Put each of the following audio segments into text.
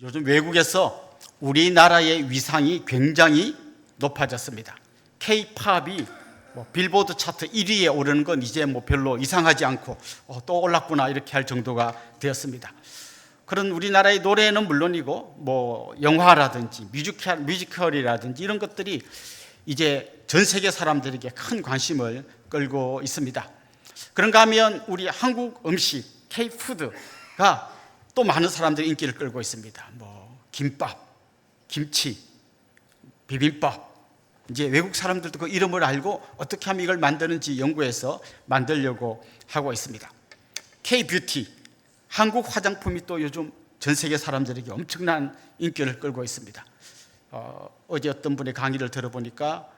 요즘 외국에서 우리나라의 위상이 굉장히 높아졌습니다. K-팝이 뭐 빌보드 차트 1위에 오르는 건 이제 뭐 별로 이상하지 않고 어, 또 올랐구나 이렇게 할 정도가 되었습니다. 그런 우리나라의 노래는 물론이고 뭐 영화라든지 뮤지컬, 뮤지컬이라든지 이런 것들이 이제 전 세계 사람들에게 큰 관심을 끌고 있습니다. 그런가 하면 우리 한국 음식 K-푸드가 또 많은 사람들의 인기를 끌고 있습니다. 뭐 김밥, 김치, 비빔밥. 이제 외국 사람들도 그 이름을 알고 어떻게 하면 이걸 만드는지 연구해서 만들려고 하고 있습니다. K-뷰티, 한국 화장품이 또 요즘 전 세계 사람들에게 엄청난 인기를 끌고 있습니다. 어, 어제 어떤 분의 강의를 들어보니까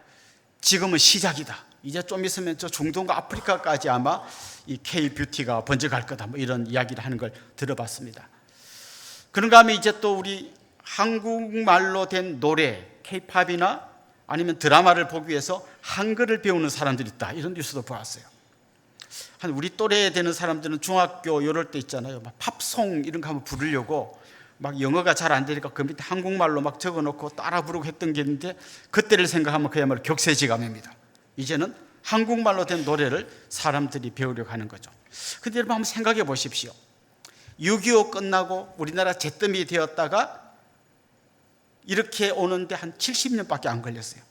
지금은 시작이다. 이제 좀 있으면 저 중동과 아프리카까지 아마 이 K-뷰티가 번져갈 거다. 뭐 이런 이야기를 하는 걸 들어봤습니다. 그런가 하면 이제 또 우리 한국말로 된 노래, K-팝이나 아니면 드라마를 보기 위해서 한글을 배우는 사람들이 있다. 이런 뉴스도 보았어요. 한 우리 또래 되는 사람들은 중학교 이럴 때 있잖아요. 막 팝송 이런 거 한번 부르려고 막 영어가 잘 안 되니까 그 밑에 한국말로 막 적어놓고 따라 부르고 했던 게 있는데 그때를 생각하면 그야말로 격세지감입니다. 이제는 한국말로 된 노래를 사람들이 배우려고 하는 거죠. 근데 여러분 한번 생각해 보십시오. 6.25 끝나고 우리나라 재뜸이 되었다가 이렇게 오는데 한 70년밖에 안 걸렸어요.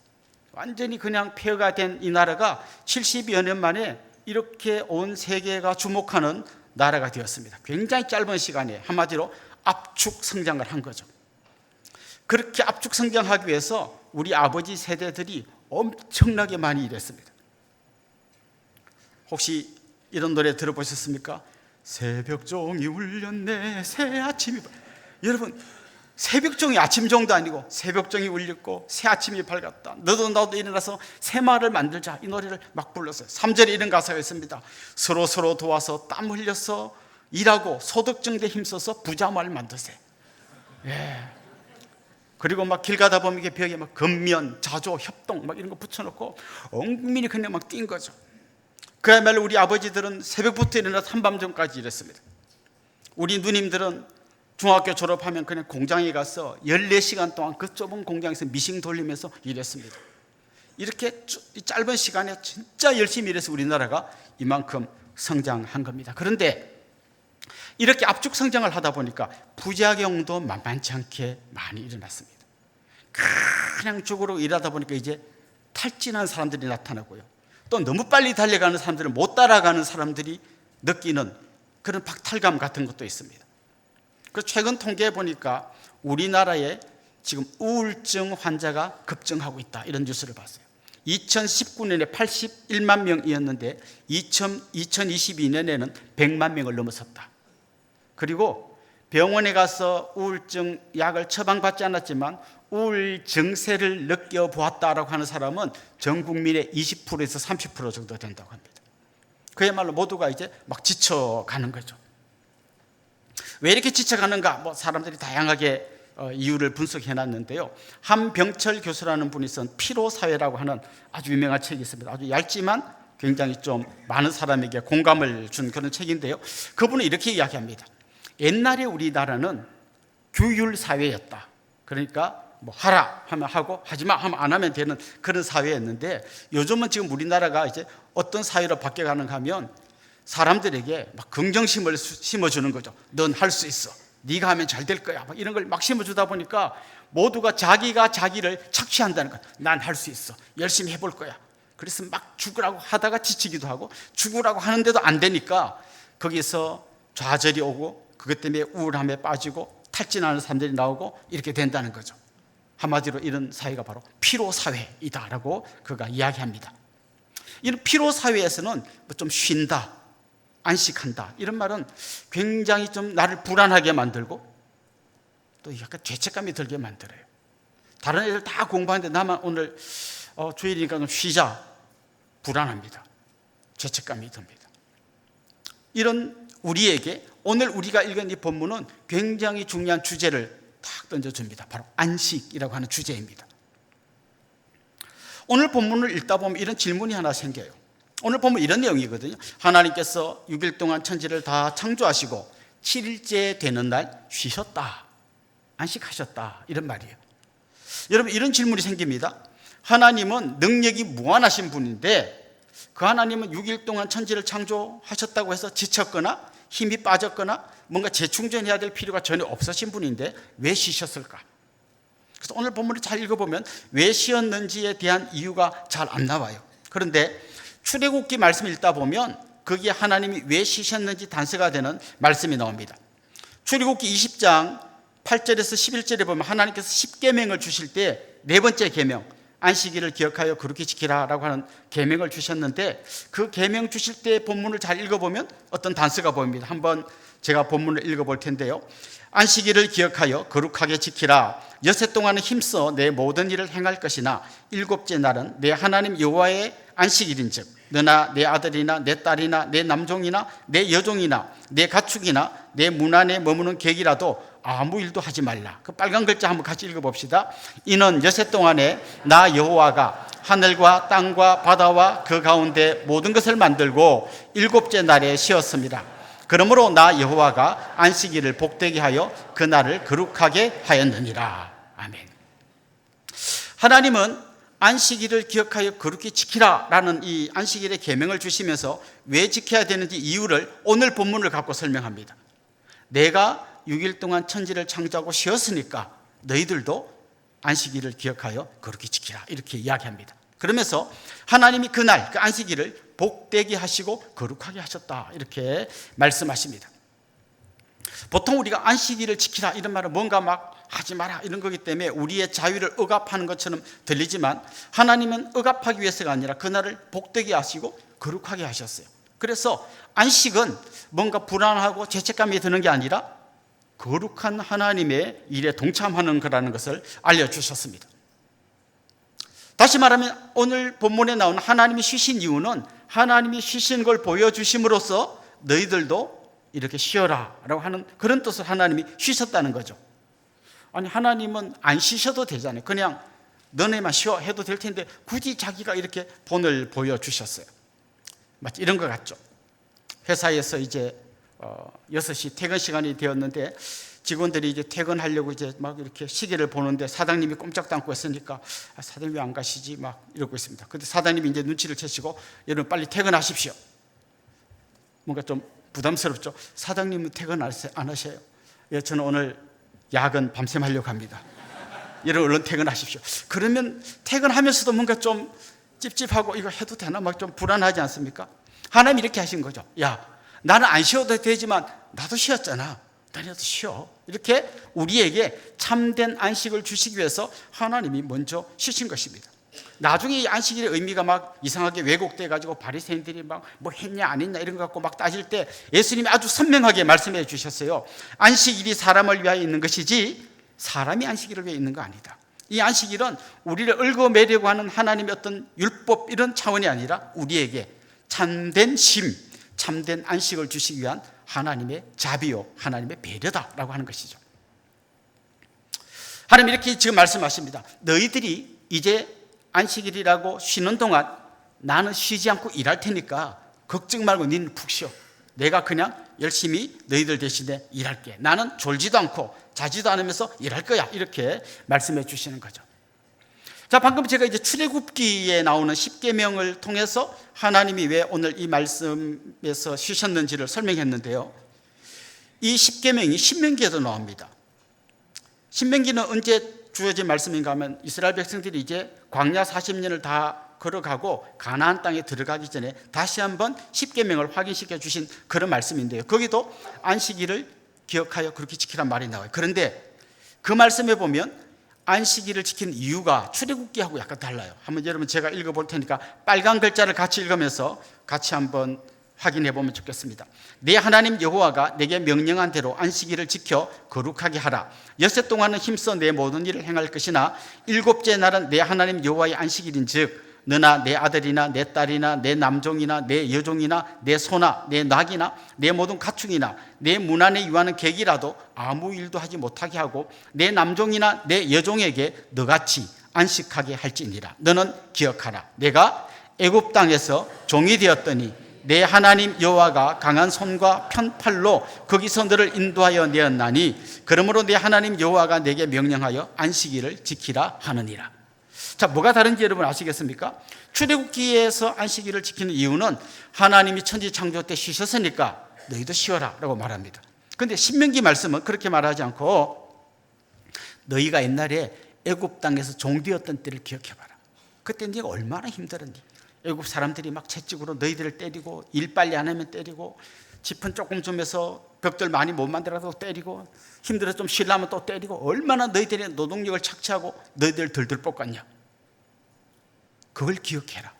완전히 그냥 폐허가 된 이 나라가 70여 년 만에 이렇게 온 세계가 주목하는 나라가 되었습니다. 굉장히 짧은 시간에 한마디로 압축 성장을 한 거죠. 그렇게 압축 성장하기 위해서 우리 아버지 세대들이 엄청나게 많이 일했습니다. 혹시 이런 노래 들어보셨습니까? 새벽종이 울렸네. 새 아침이 밝... 여러분 새벽종이 아침종도 아니고 새벽종이 울렸고 새 아침이 밝았다. 너도 나도 일어나서 새마을을 만들자. 이 노래를 막 불렀어요. 3절에 이런 가사가 있습니다. 서로 서로 도와서 땀 흘려서 일하고 소득증대 힘써서 부자마을 만드세. 예. 그리고 막 길 가다 보면 이게 벽에 막 근면, 자조, 협동 막 이런 거 붙여놓고 온 국민이 그냥 막 뛴 거죠 그야말로 우리 아버지들은 새벽부터 일어나서 한밤중까지 일했습니다. 우리 누님들은 중학교 졸업하면 그냥 공장에 가서 14시간 동안 그 좁은 공장에서 미싱 돌리면서 일했습니다. 이렇게 짧은 시간에 진짜 열심히 일해서 우리나라가 이만큼 성장한 겁니다. 그런데 이렇게 압축 성장을 하다 보니까 부작용도 만만치 않게 많이 일어났습니다. 그냥 죽으로 일하다 보니까 이제 탈진한 사람들이 나타나고요. 또 너무 빨리 달려가는 사람들은 못 따라가는 사람들이 느끼는 그런 박탈감 같은 것도 있습니다. 그 최근 통계해 보니까 우리나라에 지금 우울증 환자가 급증하고 있다 이런 뉴스를 봤어요. 2019년에 81만 명이었는데 2022년에는 100만 명을 넘어섰다. 그리고 병원에 가서 우울증 약을 처방받지 않았지만 우울 증세를 느껴보았다라고 하는 사람은 전 국민의 20%에서 30% 정도 된다고 합니다. 그야말로 모두가 이제 막 지쳐가는 거죠. 왜 이렇게 지쳐가는가? 뭐 사람들이 다양하게 어, 이유를 분석해 놨는데요. 한병철 교수라는 분이 쓴 피로사회라고 하는 아주 유명한 책이 있습니다. 아주 얇지만 굉장히 좀 많은 사람에게 공감을 준 그런 책인데요. 그분은 이렇게 이야기합니다. 옛날에 우리나라는 규율 사회였다. 그러니까 뭐 하라 하면 하고 하지 마 하면 안 하면 되는 그런 사회였는데 요즘은 지금 우리나라가 이제 어떤 사회로 바뀌어가는가 하면 사람들에게 막 긍정심을 심어주는 거죠. 넌 할 수 있어. 네가 하면 잘 될 거야. 막 이런 걸 막 심어주다 보니까 모두가 자기가 자기를 착취한다는 거야. 난 할 수 있어. 열심히 해볼 거야. 그래서 막 죽으라고 하다가 지치기도 하고 죽으라고 하는데도 안 되니까 거기서 좌절이 오고 그것 때문에 우울함에 빠지고 탈진하는 사람들이 나오고 이렇게 된다는 거죠. 한마디로 이런 사회가 바로 피로 사회이다라고 그가 이야기합니다. 이런 피로 사회에서는 뭐좀 쉰다, 안식한다 이런 말은 굉장히 좀 나를 불안하게 만들고 또 약간 죄책감이 들게 만들어요. 다른 애들 다 공부하는데 나만 오늘 어, 주일이니까 좀 쉬자 불안합니다. 죄책감이 듭니다. 이런 우리에게 오늘 우리가 읽은 이 본문은 굉장히 중요한 주제를 탁 던져줍니다. 바로 안식이라고 하는 주제입니다. 오늘 본문을 읽다 보면 이런 질문이 하나 생겨요. 오늘 보면 이런 내용이거든요. 하나님께서 6일 동안 천지를 다 창조하시고 7일째 되는 날 쉬셨다. 안식하셨다 이런 말이에요. 여러분 이런 질문이 생깁니다. 하나님은 능력이 무한하신 분인데 그 하나님은 6일 동안 천지를 창조하셨다고 해서 지쳤거나 힘이 빠졌거나 뭔가 재충전해야 될 필요가 전혀 없으신 분인데 왜 쉬셨을까? 그래서 오늘 본문을 잘 읽어보면 왜 쉬었는지에 대한 이유가 잘 안 나와요. 그런데 출애굽기 말씀을 읽다 보면 거기에 하나님이 왜 쉬셨는지 단서가 되는 말씀이 나옵니다. 출애굽기 20장 8절에서 11절에 보면 하나님께서 10계명을 주실 때 네 번째 계명 안식일을 기억하여 그렇게 지키라라고 하는 계명을 주셨는데 그 계명 주실 때 본문을 잘 읽어보면 어떤 단서가 보입니다. 한번 제가 본문을 읽어볼 텐데요. 안식일을 기억하여 거룩하게 지키라. 여세 동안은 힘써 내 모든 일을 행할 것이나 일곱째 날은 내 하나님 여호와의 안식일인즉 너나 내 아들이나 내 딸이나 내 남종이나 내 여종이나 내 가축이나 내 문 안에 머무는 객이라도 아무 일도 하지 말라. 그 빨간 글자 한번 같이 읽어봅시다. 이는 여세 동안에 나 여호와가 하늘과 땅과 바다와 그 가운데 모든 것을 만들고 일곱째 날에 쉬었습니다. 그러므로 나 여호와가 안식일을 복되게 하여 그 날을 거룩하게 하였느니라. 아멘. 하나님은 안식일을 기억하여 거룩히 지키라라는 이 안식일의 계명을 주시면서 왜 지켜야 되는지 이유를 오늘 본문을 갖고 설명합니다. 내가 6일 동안 천지를 창조하고 쉬었으니까 너희들도 안식일을 기억하여 그렇게 지키라 이렇게 이야기합니다. 그러면서 하나님이 그날 그 안식일을 복되게 하시고 거룩하게 하셨다 이렇게 말씀하십니다. 보통 우리가 안식일을 지키라 이런 말은 뭔가 막 하지 마라 이런 거기 때문에 우리의 자유를 억압하는 것처럼 들리지만 하나님은 억압하기 위해서가 아니라 그날을 복되게 하시고 거룩하게 하셨어요. 그래서 안식은 뭔가 불안하고 죄책감이 드는 게 아니라 거룩한 하나님의 일에 동참하는 거라는 것을 알려주셨습니다. 다시 말하면 오늘 본문에 나온 하나님이 쉬신 이유는 하나님이 쉬신 걸 보여주심으로써 너희들도 이렇게 쉬어라 라고 하는 그런 뜻을 하나님이 쉬셨다는 거죠. 아니, 하나님은 안 쉬셔도 되잖아요. 그냥 너네만 쉬어 해도 될 텐데 굳이 자기가 이렇게 본을 보여주셨어요. 마치 이런 것 같죠. 회사에서 이제 어, 6시 퇴근 시간이 되었는데 직원들이 이제 퇴근하려고 이제 막 이렇게 시계를 보는데 사장님이 꼼짝도 않고 있으니까 아, 사장님 왜 안 가시지? 막 이러고 있습니다. 근데 사장님이 이제 눈치를 채시고 여러분 빨리 퇴근하십시오. 뭔가 좀 부담스럽죠. 사장님은 퇴근 안 하셔요. 예, 저는 오늘 야근 밤샘 하려고 합니다. 여러분 얼른 퇴근하십시오. 그러면 퇴근하면서도 뭔가 좀 찝찝하고 이거 해도 되나 막 좀 불안하지 않습니까? 하나님 이렇게 하신 거죠. 야, 나는 안 쉬어도 되지만 나도 쉬었잖아. 나도 쉬어. 이렇게 우리에게 참된 안식을 주시기 위해서 하나님이 먼저 쉬신 것입니다. 나중에 이 안식일의 의미가 막 이상하게 왜곡돼 가지고 바리새인들이 막 뭐 했냐 안 했냐 이런 거 갖고 막 따질 때 예수님이 아주 선명하게 말씀해 주셨어요. 안식일이 사람을 위하여 있는 것이지 사람이 안식일을 위해 있는 거 아니다. 이 안식일은 우리를 얽어매려고 하는 하나님의 어떤 율법 이런 차원이 아니라 우리에게 참된 심, 참된 안식을 주시기 위한 하나님의 자비요, 하나님의 배려다라고 하는 것이죠. 하나님 이렇게 지금 말씀하십니다. 너희들이 이제 안식일이라고 쉬는 동안 나는 쉬지 않고 일할 테니까 걱정 말고 니는 푹 쉬어. 내가 그냥 열심히 너희들 대신에 일할게. 나는 졸지도 않고 자지도 않으면서 일할 거야. 이렇게 말씀해 주시는 거죠. 자, 방금 제가 이제 출애굽기에 나오는 십계명을 통해서 하나님이 왜 오늘 이 말씀에서 쉬셨는지를 설명했는데요. 이 십계명이 신명기에도 나옵니다. 신명기는 언제 주어진 말씀인가 하면 이스라엘 백성들이 이제 광야 40년을 다 걸어가고 가나안 땅에 들어가기 전에 다시 한번 십계명을 확인시켜 주신 그런 말씀인데요. 거기도 안식일을 기억하여 그렇게 지키란 말이 나와요. 그런데 그 말씀에 보면 안식일을 지키는 이유가 출애굽기하고 약간 달라요. 한번 여러분 제가 읽어 볼 테니까 빨간 글자를 같이 읽으면서 같이 한번 확인해 보면 좋겠습니다. 내 하나님 여호와가 내게 명령한 대로 안식일을 지켜 거룩하게 하라. 여섯 동안은 힘써 내 모든 일을 행할 것이나 일곱째 날은 내 하나님 여호와의 안식일인즉 너나 내 아들이나 내 딸이나 내 남종이나 내 여종이나 내 소나 내 낙이나 내 모든 가축이나 내 문 안에 유하는 객이라도 아무 일도 하지 못하게 하고 내 남종이나 내 여종에게 너같이 안식하게 할지니라. 너는 기억하라. 내가 애굽 땅에서 종이 되었더니 내 하나님 여호와가 강한 손과 편팔로 거기서 너를 인도하여 내었나니 그러므로 내 하나님 여호와가 내게 명령하여 안식일을 지키라 하느니라. 자, 뭐가 다른지 여러분 아시겠습니까? 출애굽기에서 안식일을 지키는 이유는 하나님이 천지 창조 때 쉬셨으니까 너희도 쉬어라라고 말합니다. 근데 신명기 말씀은 그렇게 말하지 않고 너희가 옛날에 애굽 땅에서 종되었던 때를 기억해 봐라. 그때 네가 얼마나 힘들었니? 애굽 사람들이 막 채찍으로 너희들을 때리고 일 빨리 안 하면 때리고 지푼 조금 주면서 벽들 많이 못 만들어도 때리고 힘들어서 좀 쉬려면 또 때리고 얼마나 너희들의 노동력을 착취하고 너희들 들들 뽑았냐. 그걸 기억해라.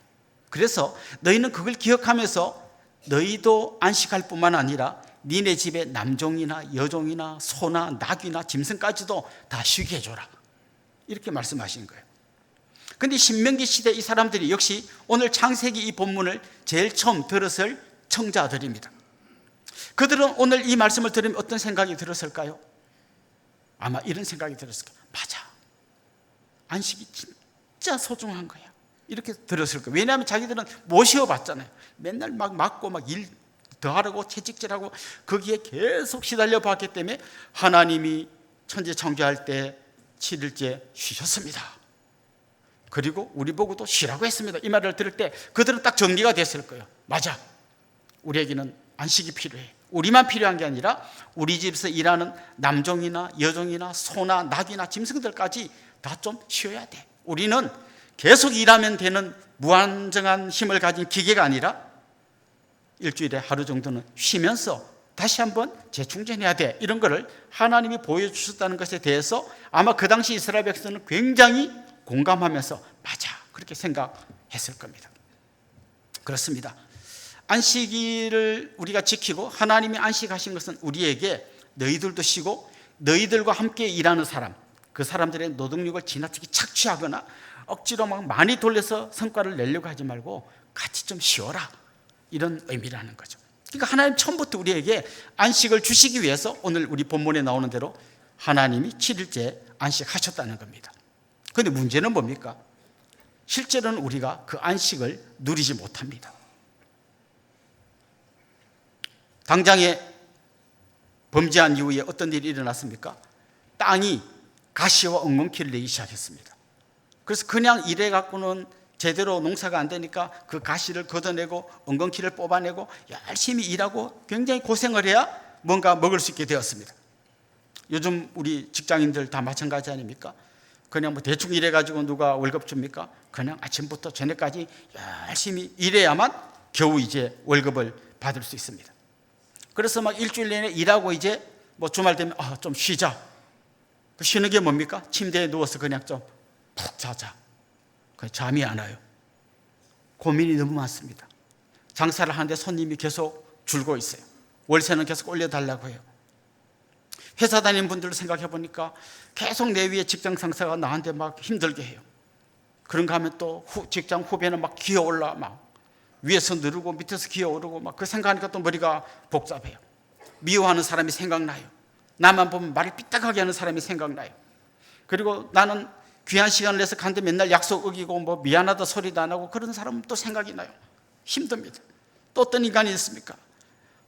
그래서 너희는 그걸 기억하면서 너희도 안식할 뿐만 아니라 니네 집에 남종이나 여종이나 소나 낙이나 짐승까지도 다 쉬게 해줘라. 이렇게 말씀하신 거예요. 근데 신명기 시대 이 사람들이 역시 오늘 창세기 이 본문을 제일 처음 들었을 청자들입니다. 그들은 오늘 이 말씀을 들으면 어떤 생각이 들었을까요? 아마 이런 생각이 들었을 거예요. 맞아. 안식이 진짜 소중한 거야. 이렇게 들었을 거예요. 왜냐하면 자기들은 못 쉬어봤잖아요. 맨날 막 맞고 막 일 더하라고 채찍질하고 거기에 계속 시달려 봤기 때문에 하나님이 천지 창조할 때 7일째 쉬셨습니다. 그리고 우리 보고도 쉬라고 했습니다. 이 말을 들을 때 그들은 딱 정리가 됐을 거예요. 맞아. 우리에게는 안식이 필요해. 우리만 필요한 게 아니라 우리 집에서 일하는 남종이나 여종이나 소나 낙이나 짐승들까지 다 좀 쉬어야 돼. 우리는 계속 일하면 되는 무한정한 힘을 가진 기계가 아니라 일주일에 하루 정도는 쉬면서 다시 한번 재충전해야 돼. 이런 거를 하나님이 보여주셨다는 것에 대해서 아마 그 당시 이스라엘 백성은 굉장히 공감하면서 맞아 그렇게 생각했을 겁니다. 그렇습니다. 안식일을 우리가 지키고 하나님이 안식하신 것은 우리에게 너희들도 쉬고 너희들과 함께 일하는 사람 그 사람들의 노동력을 지나치게 착취하거나 억지로 막 많이 돌려서 성과를 내려고 하지 말고 같이 좀 쉬어라 이런 의미라는 거죠. 그러니까 하나님 처음부터 우리에게 안식을 주시기 위해서 오늘 우리 본문에 나오는 대로 하나님이 7일째 안식하셨다는 겁니다. 그런데 문제는 뭡니까? 실제로는 우리가 그 안식을 누리지 못합니다. 당장에 범죄한 이후에 어떤 일이 일어났습니까? 땅이 가시와 엉겅퀴를 내기 시작했습니다. 그래서 그냥 일해 갖고는 제대로 농사가 안 되니까 그 가시를 걷어내고 엉겅퀴를 뽑아내고 열심히 일하고 굉장히 고생을 해야 뭔가 먹을 수 있게 되었습니다. 요즘 우리 직장인들 다 마찬가지 아닙니까? 그냥 뭐 대충 일해가지고 누가 월급 줍니까? 그냥 아침부터 저녁까지 열심히 일해야만 겨우 이제 월급을 받을 수 있습니다. 그래서 막 일주일 내내 일하고 이제 뭐 주말 되면 아, 좀 쉬자. 그 쉬는 게 뭡니까? 침대에 누워서 그냥 좀 푹 자자. 그 잠이 안 와요. 고민이 너무 많습니다. 장사를 하는데 손님이 계속 줄고 있어요. 월세는 계속 올려달라고 해요. 회사 다니는 분들을 생각해 보니까 계속 내 위에 직장 상사가 나한테 막 힘들게 해요. 그런가 하면 또 후, 직장 후배는 막 기어올라 막 위에서 누르고 밑에서 기어오르고 막 그 생각하니까 또 머리가 복잡해요. 미워하는 사람이 생각나요. 나만 보면 말을 삐딱하게 하는 사람이 생각나요. 그리고 나는 귀한 시간을 내서 간데 맨날 약속 어기고 뭐 미안하다 소리도 안 하고 그런 사람은 또 생각이 나요. 힘듭니다. 또 어떤 인간이 있습니까?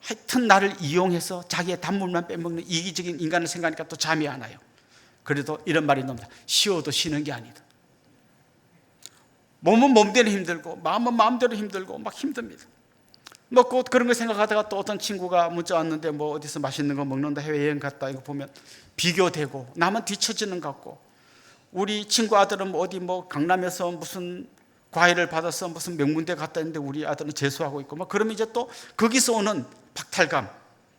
하여튼 나를 이용해서 자기의 단물만 빼먹는 이기적인 인간을 생각하니까 또 잠이 안 와요. 그래도 이런 말이 나옵니다. 쉬어도 쉬는 게 아니다. 몸은 몸대로 힘들고 마음은 마음대로 힘들고 막 힘듭니다. 뭐곧 그런 거 생각하다가 또 어떤 친구가 문자 왔는데 뭐 어디서 맛있는 거 먹는다 해외여행 갔다 이거 보면 비교되고 나만 뒤처지는 것 같고 우리 친구 아들은 뭐 어디 뭐 강남에서 무슨 과외를 받아서 무슨 명문대 갔다 했는데 우리 아들은 재수하고 있고 막 그러면 이제 또 거기서 오는 박탈감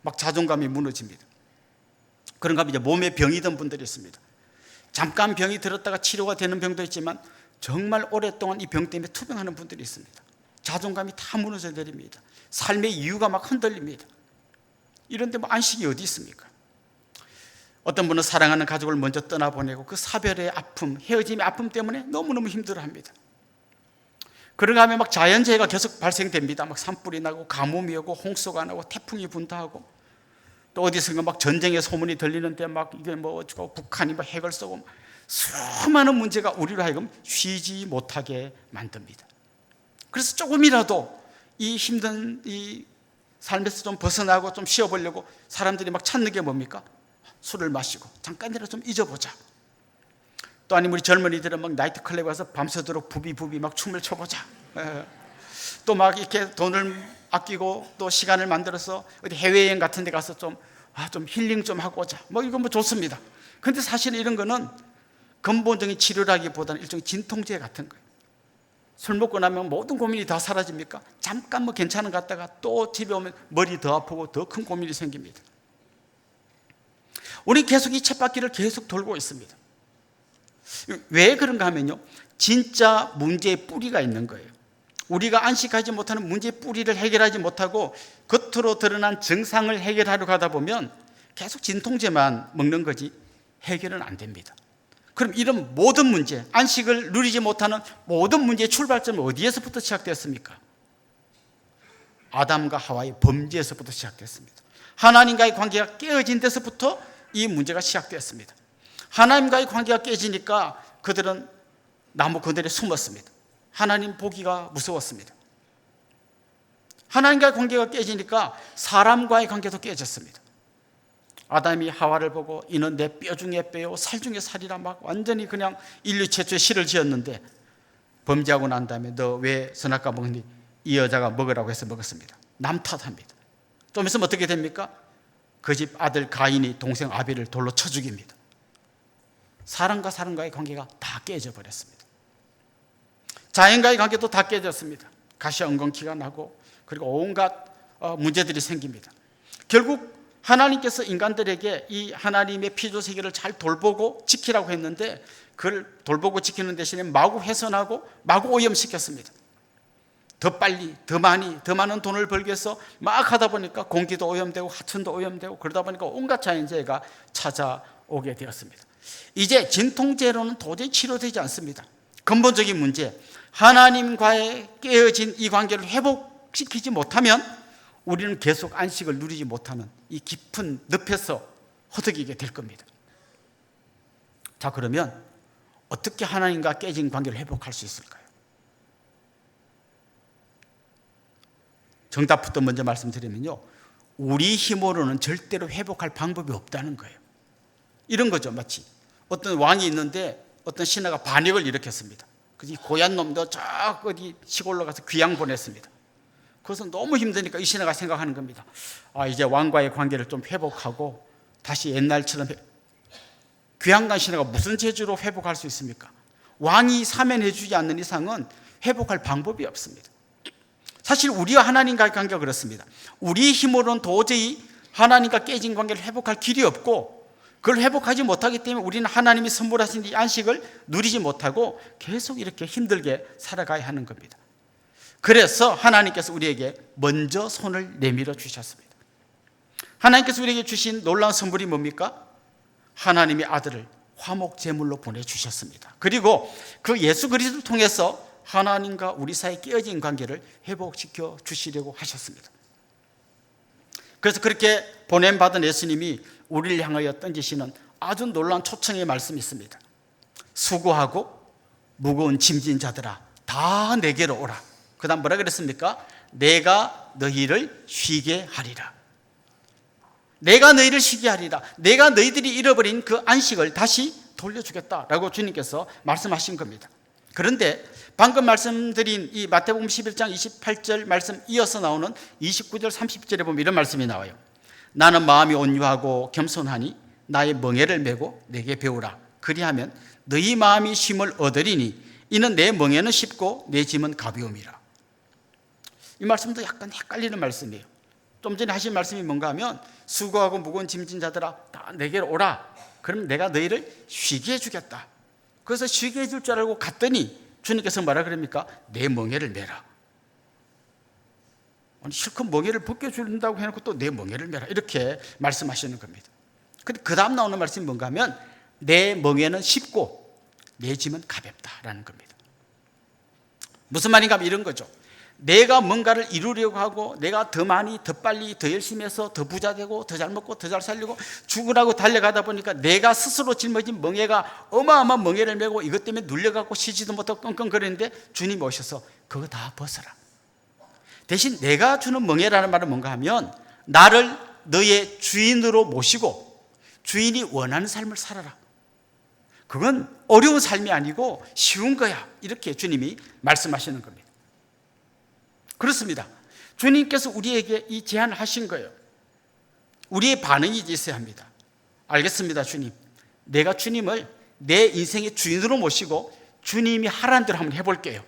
막 자존감이 무너집니다. 그런가 이제 몸에 병이 든 분들이 있습니다. 잠깐 병이 들었다가 치료가 되는 병도 있지만 정말 오랫동안 이 병 때문에 투병하는 분들이 있습니다. 자존감이 다 무너져 내립니다. 삶의 이유가 막 흔들립니다. 이런데 뭐 안식이 어디 있습니까? 어떤 분은 사랑하는 가족을 먼저 떠나보내고 그 사별의 아픔, 헤어짐의 아픔 때문에 너무너무 힘들어합니다. 그런가 하면 막 자연재해가 계속 발생됩니다. 막 산불이 나고 가뭄이 오고 홍수가 나고 태풍이 분다 하고 또 어디선가 막 전쟁의 소문이 들리는데 막 이게 뭐 북한이 막 핵을 쏘고 수많은 문제가 우리로 하여금 쉬지 못하게 만듭니다. 그래서 조금이라도 이 힘든 이 삶에서 좀 벗어나고 좀 쉬어보려고 사람들이 막 찾는 게 뭡니까? 술을 마시고 잠깐이라도 좀 잊어보자. 또 아니면 우리 젊은이들은 막 나이트클럽에 가서 밤새도록 부비부비 막 춤을 춰보자. 또 막 이렇게 돈을 아끼고 또 시간을 만들어서 어디 해외여행 같은 데 가서 좀, 아, 좀 힐링 좀 하고 오자. 뭐 이건 뭐 좋습니다. 근데 사실 이런 거는 근본적인 치료라기보다는 일종의 진통제 같은 거예요. 술 먹고 나면 모든 고민이 다 사라집니까? 잠깐 뭐 괜찮은 것 같다가 또 집에 오면 머리 더 아프고 더 큰 고민이 생깁니다. 우리 계속 이 쳇바퀴를 계속 돌고 있습니다. 왜 그런가 하면요. 진짜 문제의 뿌리가 있는 거예요. 우리가 안식하지 못하는 문제의 뿌리를 해결하지 못하고 겉으로 드러난 증상을 해결하려고 하다 보면 계속 진통제만 먹는 거지 해결은 안 됩니다. 그럼 이런 모든 문제, 안식을 누리지 못하는 모든 문제의 출발점은 어디에서부터 시작됐습니까? 아담과 하와의 범죄에서부터 시작됐습니다. 하나님과의 관계가 깨어진 데서부터 이 문제가 시작되었습니다. 하나님과의 관계가 깨지니까 그들은 나무 그늘에 숨었습니다. 하나님 보기가 무서웠습니다. 하나님과의 관계가 깨지니까 사람과의 관계도 깨졌습니다. 아담이 하와를 보고 이는 내 뼈 중에 뼈요 살 중에 살이라 막 완전히 그냥 인류 최초의 시를 지었는데 범죄하고 난 다음에 너 왜 선악과 먹니? 이 여자가 먹으라고 해서 먹었습니다. 남 탓합니다. 좀 있으면 어떻게 됩니까? 그 집 아들 가인이 동생 아벨을 돌로 쳐 죽입니다. 사람과 사람과의 관계가 다 깨져 버렸습니다. 자연과의 관계도 다 깨졌습니다. 가시 엉겅퀴가 나고 그리고 온갖 어, 문제들이 생깁니다. 결국 하나님께서 인간들에게 이 하나님의 피조 세계를 잘 돌보고 지키라고 했는데 그걸 돌보고 지키는 대신에 마구 훼손하고 마구 오염시켰습니다. 더 빨리, 더 많이, 더 많은 돈을 벌기 위해서 막 하다 보니까 공기도 오염되고 하천도 오염되고 그러다 보니까 온갖 자연재해가 찾아오게 되었습니다. 이제 진통제로는 도저히 치료되지 않습니다. 근본적인 문제, 하나님과의 깨어진 이 관계를 회복시키지 못하면 우리는 계속 안식을 누리지 못하는 이 깊은 늪에서 허덕이게 될 겁니다. 자, 그러면 어떻게 하나님과 깨진 관계를 회복할 수 있을까요? 정답부터 먼저 말씀드리면요. 우리 힘으로는 절대로 회복할 방법이 없다는 거예요. 이런 거죠, 마치. 어떤 왕이 있는데 어떤 신하가 반역을 일으켰습니다. 그래서 고얀 놈도 저 어디 시골로 가서 귀양 보냈습니다. 그것은 너무 힘드니까 이 신하가 생각하는 겁니다. 아, 이제 왕과의 관계를 좀 회복하고 다시 옛날처럼 회... 귀양간 신하가 무슨 재주로 회복할 수 있습니까? 왕이 사면해 주지 않는 이상은 회복할 방법이 없습니다. 사실 우리와 하나님과의 관계가 그렇습니다. 우리 힘으로는 도저히 하나님과 깨진 관계를 회복할 길이 없고 그걸 회복하지 못하기 때문에 우리는 하나님이 선물하신 이 안식을 누리지 못하고 계속 이렇게 힘들게 살아가야 하는 겁니다. 그래서 하나님께서 우리에게 먼저 손을 내밀어 주셨습니다. 하나님께서 우리에게 주신 놀라운 선물이 뭡니까? 하나님의 아들을 화목 제물로 보내 주셨습니다. 그리고 그 예수 그리스도를 통해서 하나님과 우리 사이 깨어진 관계를 회복시켜 주시려고 하셨습니다. 그래서 그렇게 보냄 받은 예수님이 우리를 향하여 던지시는 아주 놀라운 초청의 말씀이 있습니다. 수고하고 무거운 짐진 자들아 다 내게로 오라. 그 다음 뭐라 그랬습니까? 내가 너희를 쉬게 하리라. 내가 너희를 쉬게 하리라. 내가 너희들이 잃어버린 그 안식을 다시 돌려주겠다라고 주님께서 말씀하신 겁니다. 그런데 방금 말씀드린 이 마태복음 11장 28절 말씀 이어서 나오는 29절 30절에 보면 이런 말씀이 나와요. 나는 마음이 온유하고 겸손하니 나의 멍에를 메고 내게 배우라. 그리하면 너희 마음이 쉼을 얻으리니 이는 내 멍에는 쉽고 내 짐은 가벼움이라. 이 말씀도 약간 헷갈리는 말씀이에요. 좀 전에 하신 말씀이 뭔가 하면 수고하고 무거운 짐진 자들아 다 내게로 오라. 그럼 내가 너희를 쉬게 해주겠다. 그래서 쉬게 해줄 줄 알고 갔더니 주님께서 뭐라 그럽니까? 내 멍에를 메라. 아니, 실컷 멍에를 벗겨준다고 해놓고 또 내 멍에를 메라. 이렇게 말씀하시는 겁니다. 근데 그 다음 나오는 말씀이 뭔가 하면 내 멍에는 쉽고 내 짐은 가볍다라는 겁니다. 무슨 말인가 하면 이런 거죠. 내가 뭔가를 이루려고 하고 내가 더 많이 더 빨리 더 열심히 해서 더 부자 되고 더 잘 먹고 더 잘 살려고 죽으라고 달려가다 보니까 내가 스스로 짊어진 멍해가 어마어마한 멍해를 메고 이것 때문에 눌려갖고 쉬지도 못하고 끙끙거리는데 주님이 오셔서 그거 다 벗어라 대신 내가 주는 멍해라는 말은 뭔가 하면 나를 너의 주인으로 모시고 주인이 원하는 삶을 살아라. 그건 어려운 삶이 아니고 쉬운 거야. 이렇게 주님이 말씀하시는 겁니다. 그렇습니다. 주님께서 우리에게 이 제안을 하신 거예요. 우리의 반응이 있어야 합니다. 알겠습니다, 주님. 내가 주님을 내 인생의 주인으로 모시고 주님이 하라는 대로 한번 해볼게요.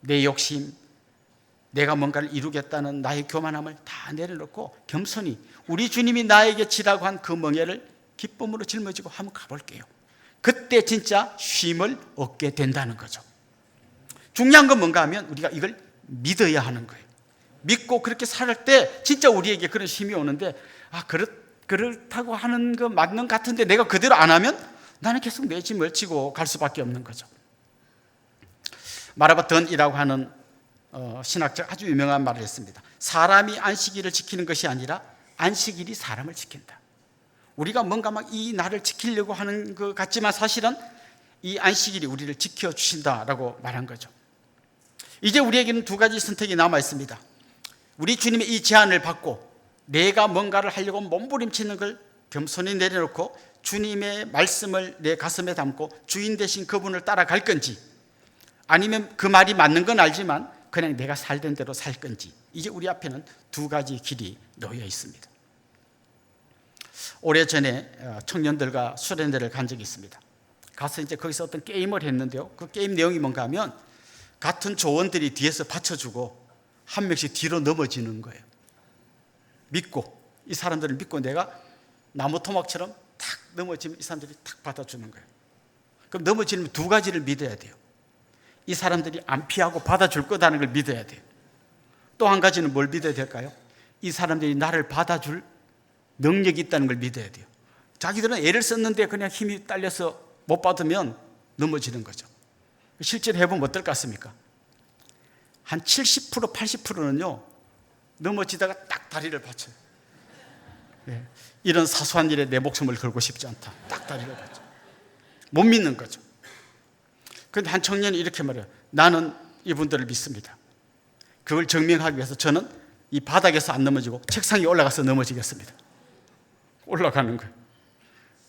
내 욕심, 내가 뭔가를 이루겠다는 나의 교만함을 다 내려놓고 겸손히 우리 주님이 나에게 지라고 한 그 멍에를 기쁨으로 짊어지고 한번 가볼게요. 그때 진짜 쉼을 얻게 된다는 거죠. 중요한 건 뭔가 하면 우리가 이걸 믿어야 하는 거예요. 믿고 그렇게 살 때 진짜 우리에게 그런 힘이 오는데 아 그렇 그렇다고 하는 거 맞는 것 같은데 내가 그대로 안 하면 나는 계속 내 짐을 지고 갈 수밖에 없는 거죠. 마라바턴이라고 하는 어, 신학자 아주 유명한 말을 했습니다. 사람이 안식일을 지키는 것이 아니라 안식일이 사람을 지킨다. 우리가 뭔가 막 이 날을 지키려고 하는 것 같지만 사실은 이 안식일이 우리를 지켜 주신다라고 말한 거죠. 이제 우리에게는 두 가지 선택이 남아 있습니다. 우리 주님의 이 제안을 받고 내가 뭔가를 하려고 몸부림치는 걸 겸손히 내려놓고 주님의 말씀을 내 가슴에 담고 주인 대신 그분을 따라갈 건지 아니면 그 말이 맞는 건 알지만 그냥 내가 살던 대로 살 건지 이제 우리 앞에는 두 가지 길이 놓여 있습니다. 오래전에 어, 청년들과 수련회를 간 적이 있습니다. 가서 이제 거기서 어떤 게임을 했는데요. 그 게임 내용이 뭔가 하면 같은 조원들이 뒤에서 받쳐주고 한 명씩 뒤로 넘어지는 거예요. 믿고 이 사람들을 믿고 내가 나무 토막처럼 탁 넘어지면 이 사람들이 탁 받아주는 거예요. 그럼 넘어지면 두 가지를 믿어야 돼요. 이 사람들이 안 피하고 받아줄 거다는 걸 믿어야 돼요. 또 한 가지는 뭘 믿어야 될까요? 이 사람들이 나를 받아줄 능력이 있다는 걸 믿어야 돼요. 자기들은 애를 썼는데 그냥 힘이 딸려서 못 받으면 넘어지는 거죠. 실제로 해보면 어떨 것 같습니까? 한 70% 80%는요 넘어지다가 딱 다리를 받쳐요. 예. 이런 사소한 일에 내 목숨을 걸고 싶지 않다. 딱 다리를 받쳐. 못 믿는 거죠. 그런데 한 청년이 이렇게 말해요. 나는 이분들을 믿습니다. 그걸 증명하기 위해서 저는 이 바닥에서 안 넘어지고 책상에 올라가서 넘어지겠습니다. 올라가는 거예요.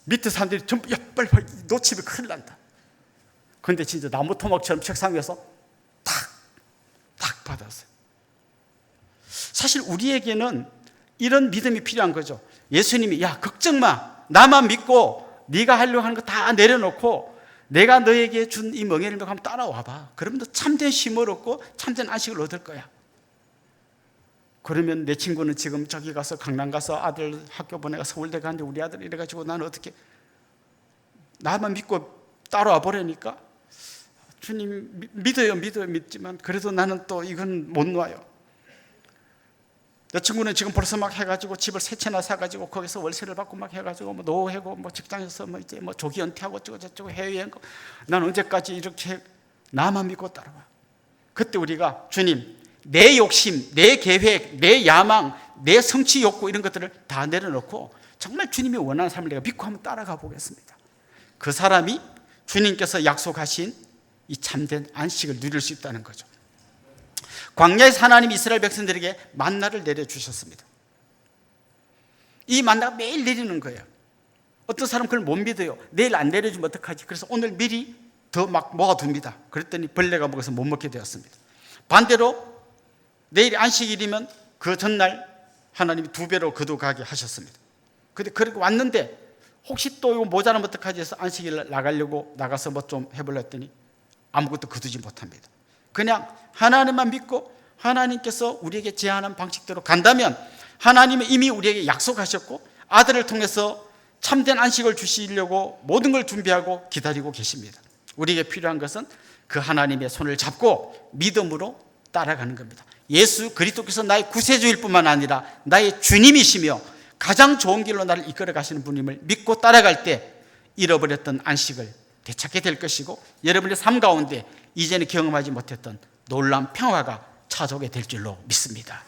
밑에 사람들이 전부 야 빨리 빨리 놓치면 큰일 난다. 근데 진짜 나무 토막처럼 책상 위에서 탁, 탁 받았어요. 사실 우리에게는 이런 믿음이 필요한 거죠. 예수님이 야 걱정 마. 나만 믿고 네가 하려고 하는 거 다 내려놓고 내가 너에게 준이 멍에를 한번 따라와 봐. 그러면 너 참된 쉼을 얻고 참된 안식을 얻을 거야. 그러면 내 친구는 지금 저기 가서 강남 가서 아들 학교 보내가 서울대 가는데 우리 아들 이래가지고 나는 어떻게 나만 믿고 따라와 버리니까 주님 믿어요 믿어요 믿지만 그래도 나는 또 이건 못 놔요. 내 친구는 지금 벌써 막 해가지고 집을 세 채나 사가지고 거기서 월세를 받고 막 해가지고 뭐 노후하고 뭐 직장에서 뭐 이제 뭐 조기 어쩌고 저쩌고 해외여행 난 언제까지 이렇게 나만 믿고 따라와. 그때 우리가 주님 내 욕심, 내 계획, 내 야망, 내 성취 욕구 이런 것들을 다 내려놓고 정말 주님이 원하는 삶을 내가 믿고 한번 따라가 보겠습니다. 그 사람이 주님께서 약속하신 이 참된 안식을 누릴 수 있다는 거죠. 광야에서 하나님 이스라엘 백성들에게 만나를 내려주셨습니다. 이 만나가 매일 내리는 거예요. 어떤 사람은 그걸 못 믿어요. 내일 안 내려주면 어떡하지? 그래서 오늘 미리 더 막 모아둡니다. 그랬더니 벌레가 먹어서 못 먹게 되었습니다. 반대로 내일 안식일이면 그 전날 하나님이 두 배로 거두가게 하셨습니다. 근데 그렇게 왔는데 혹시 또 이거 모자라면 어떡하지 해서 안식일 나가려고 나가서 뭐 좀 해보려 했더니 아무것도 거두지 못합니다. 그냥 하나님만 믿고 하나님께서 우리에게 제안한 방식대로 간다면 하나님은 이미 우리에게 약속하셨고 아들을 통해서 참된 안식을 주시려고 모든 걸 준비하고 기다리고 계십니다. 우리에게 필요한 것은 그 하나님의 손을 잡고 믿음으로 따라가는 겁니다. 예수 그리스도께서 나의 구세주일 뿐만 아니라 나의 주님이시며 가장 좋은 길로 나를 이끌어 가시는 분임을 믿고 따라갈 때 잃어버렸던 안식을 되찾게 될 것이고 여러분의 삶 가운데 이제는 경험하지 못했던 놀라운 평화가 찾아오게 될 줄로 믿습니다.